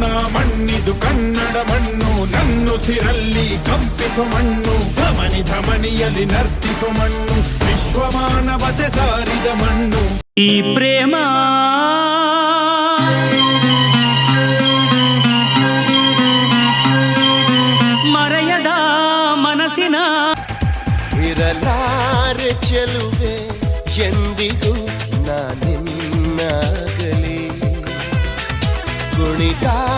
ನನ್ನ ಮಣ್ಣಿದು ಕನ್ನಡ ಮಣ್ಣು ನನ್ನುಸಿರಲ್ಲಿ ಕಂಪಿಸೋ ಮಣ್ಣು ಧಮನಿ ಧಮನಿಯಲ್ಲಿ ನರ್ತಿಸೋ ಮಣ್ಣು ವಿಶ್ವಮಾನವತೆ ಸಾರಿದ ಮಣ್ಣು. ಈ ಪ್ರೇಮ ಮರೆಯದ ಮನಸ್ಸಿನ ಇರಲಾರೆ ಚೆಲುವೆ ಎಂದಿಗೂ ನಾನಿನ್ನಾಗಲಿ ಕುಣಿದಾಡುವ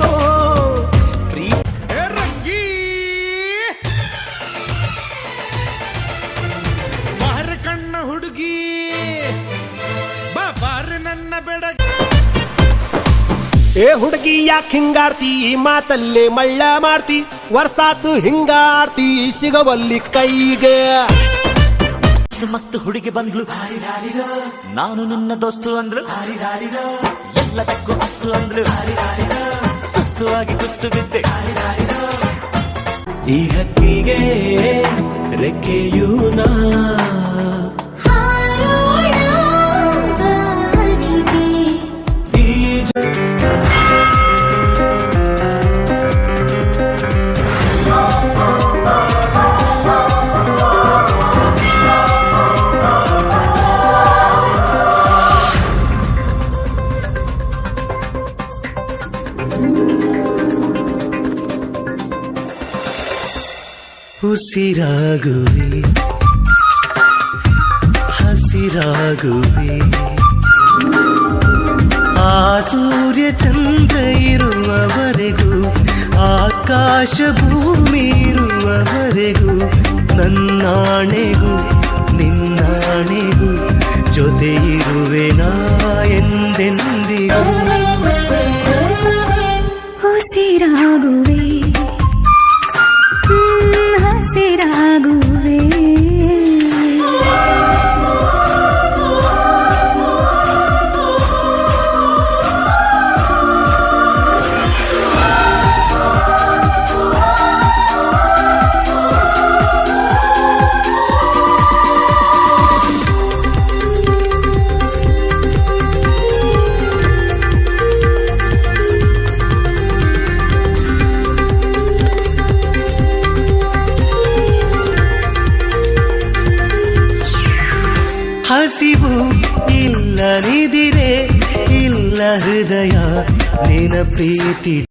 ನನ್ನ ಬೆಡಗಿ ಏ ಹುಡುಗಿ ಯಾಕೆ ಹಿಂಗಾರ್ತಿ? ಈ ಮಾತಲ್ಲೇ ಮಳ್ಳ ಮಾಡ್ತಿ. ವರ್ಷಾತು ಹಿಂಗಾರ್ತಿ ಸಿಗವಲ್ಲಿ ಕೈಗೆ. ಮಸ್ತ್ ಹುಡುಗಿ ಬಂದ್ಲು. ನಾನು ನಿನ್ನ ದೋಸ್ತು ಅಂದ್ಲು. ಎಲ್ಲದಕ್ಕೂ ಅಷ್ಟು ಅಂದ್ಲು. ಸುಸ್ತು ಆಗಿ ಕುಸ್ತು ಬಿದ್ದೆ. ಈ ಹಕ್ಕಿಗೆ ರೆಕ್ಕೆಯೂ ನಾ. ಉಸಿರಾಗುವೆ ಹಸಿರಾಗುವೆ. ಆ ಸೂರ್ಯ ಚಂದ್ರ ಇರುವವರೆಗೂ, ಆಕಾಶ ಭೂಮಿ ಇರುವವರೆಗೂ, ನನ್ನಾಣೆಗೂ, ನಿನ್ನಾಣೆಗೂ ಜೊತೆ ಇರುವೆ ನಾ ಎಂದೆಂದಿಗೂ. ಉಸಿರಾಗುವೆ ಹಸಿವು ಇಲ್ಲ ನಿದಿರೆ ಇಲ್ಲ ಹೃದಯ ನಿನ ಪ್ರೀತಿ